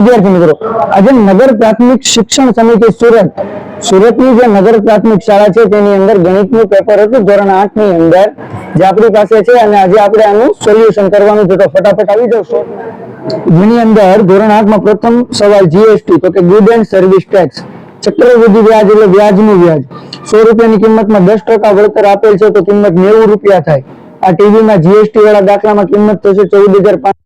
વિદ્યાર્થી મિત્રો, આજે નગર પ્રાથમિક શિક્ષણ સમિતિ સુરત, સુરતની જે નગર પ્રાથમિક શાળા છે, તેની અંદર ગણિતનું પેપર હતું, ધોરણ આઠની અંદર, જે આપણી પાસે છે અને આજે આપણે આનું સોલ્યુશન કરવાનું છે. તો ફટાફટ આવી જશો જેની અંદર ધોરણ આઠમાં પ્રથમ સવાલ જીએસટી તો કે ગુડ એન્ડ સર્વિસ ટેક્સ ચક્રવૃદ્ધિ વ્યાજ એટલે વ્યાજનું વ્યાજ. સો રૂપિયાની કિંમતમાં દસ ટકા વળતર આપેલ છે, તો કિંમત નેવું રૂપિયા થાય. આ ટીવીમાં જીએસટી વાળા દાખલામાં કિંમત થશે ચૌદ હજાર પાંચ